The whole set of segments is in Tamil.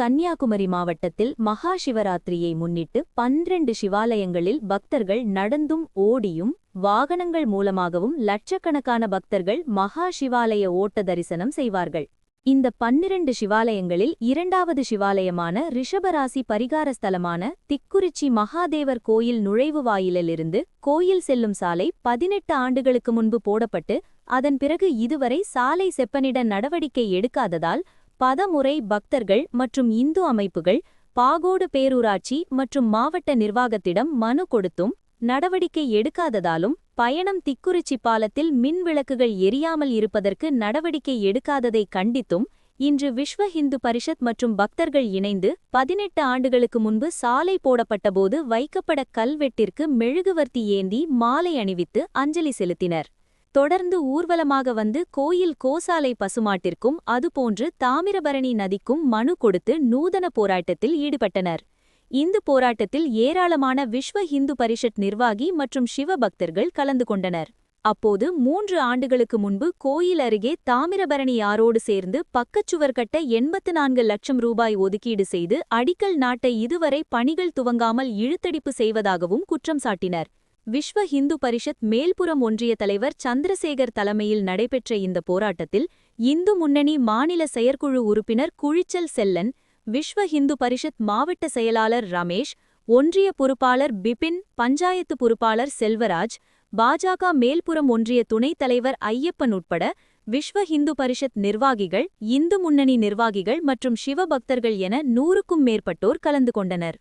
கன்னியாகுமரி மாவட்டத்தில் மகா சிவராத்திரியை முன்னிட்டு பன்னிரண்டு சிவாலயங்களில் பக்தர்கள் நடந்தும் ஓடியும் வாகனங்கள் மூலமாகவும் லட்சக்கணக்கான பக்தர்கள் மகா சிவாலய ஓட்ட தரிசனம் செய்வார்கள். இந்த பன்னிரண்டு சிவாலயங்களில் இரண்டாவது சிவாலயமான ரிஷபராசி பரிகார ஸ்தலமான திக்குறிச்சி மகாதேவர் கோயில் நுழைவு வாயிலிலிருந்து கோயில் செல்லும் சாலை பதினெட்டு ஆண்டுகளுக்கு முன்பு போடப்பட்டு அதன் பிறகு இதுவரை சாலை செப்பனிட நடவடிக்கை எடுக்காததால் பதமுறை பக்தர்கள் மற்றும் இந்து அமைப்புகள் பாகோடு பேரூராட்சி மற்றும் மாவட்ட நிர்வாகத்திடம் மனு கொடுத்தும் நடவடிக்கை எடுக்காததாலும் பயணம் திக்குறிச்சி பாலத்தில் மின் விளக்குகள் எரியாமல் இருப்பதற்கு நடவடிக்கை எடுக்காததை கண்டித்தும் இன்று விஸ்வ ஹிந்து பரிஷத் மற்றும் பக்தர்கள் இணைந்து பதினெட்டு ஆண்டுகளுக்கு முன்பு சாலை போடப்பட்டபோது வைக்கப்பட கல்வெட்டிற்கு மெழுகுவர்த்தி ஏந்தி மாலை அணிவித்து அஞ்சலி செலுத்தினர். தொடர்ந்து ஊர்வலமாக வந்து கோயில் கோசாலை பசுமாட்டிற்கும் அதுபோன்று தாமிரபரணி நதிக்கும் மனு கொடுத்து நூதன போராட்டத்தில் ஈடுபட்டனர். இந்த போராட்டத்தில் ஏராளமான விஸ்வ ஹிந்து பரிஷத் நிர்வாகி மற்றும் சிவபக்தர்கள் கலந்து கொண்டனர். அப்போது மூன்று ஆண்டுகளுக்கு முன்பு கோயில் அருகே தாமிரபரணி ஆரோடு சேர்ந்து பக்கச்சுவர் கட்ட எண்பத்து நான்கு லட்சம் ரூபாய் ஒதுக்கீடு செய்து அடிக்கல் நாட்டை இதுவரை பணிகள் துவங்காமல் இழுத்தடிப்பு செய்வதாகவும் குற்றம் சாட்டினர். விஸ்வ இந்து பரிஷத் மேல்புறம் ஒன்றிய தலைவர் சந்திரசேகர் தலைமையில் நடைபெற்ற இந்த போராட்டத்தில் இந்து முன்னணி மாநில செயற்குழு உறுப்பினர் குழிச்சல் செல்லன் விஸ்வ இந்து பரிஷத் மாவட்ட செயலாளர் ரமேஷ் ஒன்றிய பொறுப்பாளர் பிபின் பஞ்சாயத்து பொறுப்பாளர் செல்வராஜ் பாஜக மேல்புறம் ஒன்றிய துணைத் தலைவர் ஐயப்பன் உட்பட விஸ்வ இந்து பரிஷத் நிர்வாகிகள் இந்து முன்னணி நிர்வாகிகள் மற்றும் சிவபக்தர்கள் என நூறுக்கும் மேற்பட்டோர் கலந்து கொண்டனர்.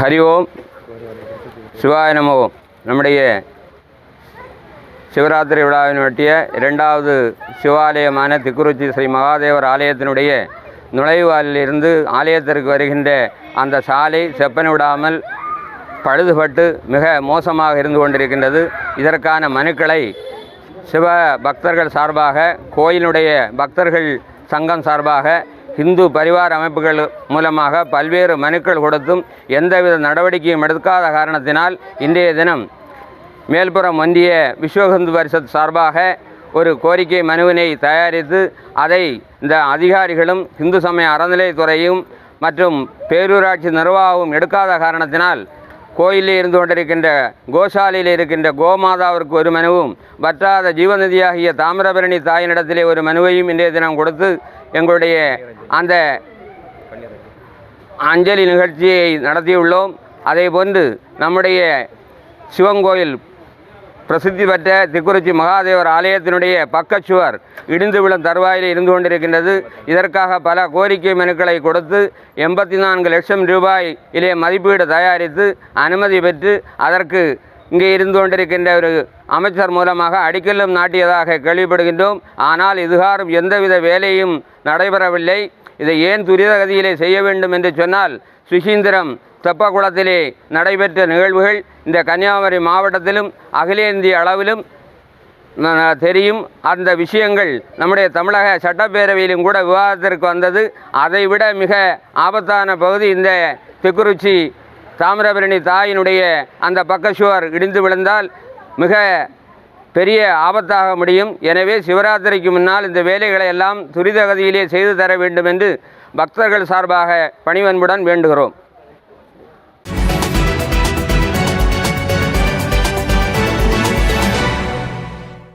ஹரி ஓம். சிவாய நமோ. நம்முடைய சிவராத்திரி விழாவின் ஒட்டிய இரண்டாவது சிவாலயமான திக்குறிச்சி ஸ்ரீ மகாதேவர் ஆலயத்தினுடைய நுழைவாயிலிருந்து ஆலயத்திற்கு வருகின்ற அந்த சாலை செப்பன விடாமல் பழுதுபட்டு மிக மோசமாக இருந்து கொண்டிருக்கின்றது. இதற்கான மனுக்களை சிவ பக்தர்கள் சார்பாக கோயிலுடைய பக்தர்கள் சங்கம் சார்பாக இந்து பரிவார அமைப்புகள் மூலமாக பல்வேறு மனுக்கள் கொடுத்தும் எந்தவித நடவடிக்கையும் எடுக்காத காரணத்தினால் இன்றைய தினம் மேல்புறம் ஒன்றிய விஸ்வஹிந்து பரிஷத் சார்பாக ஒரு கோரிக்கை மனுவினை தயாரித்து அதை இந்த அதிகாரிகளும் இந்து சமய அறநிலையத்துறையும் மற்றும் பேரூராட்சி நிர்வாகமும் எடுக்காத காரணத்தினால் கோயிலில் இருந்து கொண்டிருக்கின்ற கோசாலையில் இருக்கின்ற கோமாதாவிற்கு ஒரு மனுவும் வற்றாத ஜீவநதியாகிய தாமிரபரணி தாயினிடத்திலே ஒரு மனுவையும் இன்றைய தினம் கொடுத்து எங்களுடைய அந்த அஞ்சலி நிகழ்ச்சியை நடத்தியுள்ளோம். அதே போன்று நம்முடைய சிவங்கோயில் பிரசித்தி பெற்ற திக்குறிச்சி மகாதேவர் ஆலயத்தினுடைய பக்கச்சுவர் இடிந்து விழும் தருவாயில் இருந்து கொண்டிருக்கின்றது. இதற்காக பல கோரிக்கை மனுக்களை கொடுத்து எண்பத்தி நான்கு லட்சம் ரூபாய் இலே மதிப்பீடு தயாரித்து அனுமதி பெற்று அதற்கு இங்கே இருந்து கொண்டிருக்கின்ற ஒரு அமைச்சர் மூலமாக அடிக்கல்லும் நாட்டியதாக கேள்விப்படுகின்றோம். ஆனால் இதுகாரும் எந்தவித வேலையும் நடைபெறவில்லை. இதை ஏன் துரிதகதியிலே செய்ய வேண்டும் என்று சொன்னால் சுசீந்திரம் தெப்பகுளத்திலே நடைபெற்ற நிகழ்வுகள் இந்த கன்னியாகுமரி மாவட்டத்திலும் அகில இந்திய அளவிலும் தெரியும். அந்த விஷயங்கள் நம்முடைய தமிழக சட்டப்பேரவையிலும் கூட விவாதத்திற்கு வந்தது. அதைவிட மிக ஆபத்தான பகுதி இந்த திக்குறிச்சி தாமிரபரணி தாயினுடைய அந்த பக்கச்சுவர் இடிந்து விழுந்தால் மிக பெரிய ஆபத்தாக முடியும். எனவே சிவராத்திரிக்கு முன்னால் இந்த வேலைகளை எல்லாம் துரிதகதியிலே செய்து தர வேண்டும் என்று பக்தர்கள் சார்பாக பணிவன்புடன் வேண்டுகிறோம்.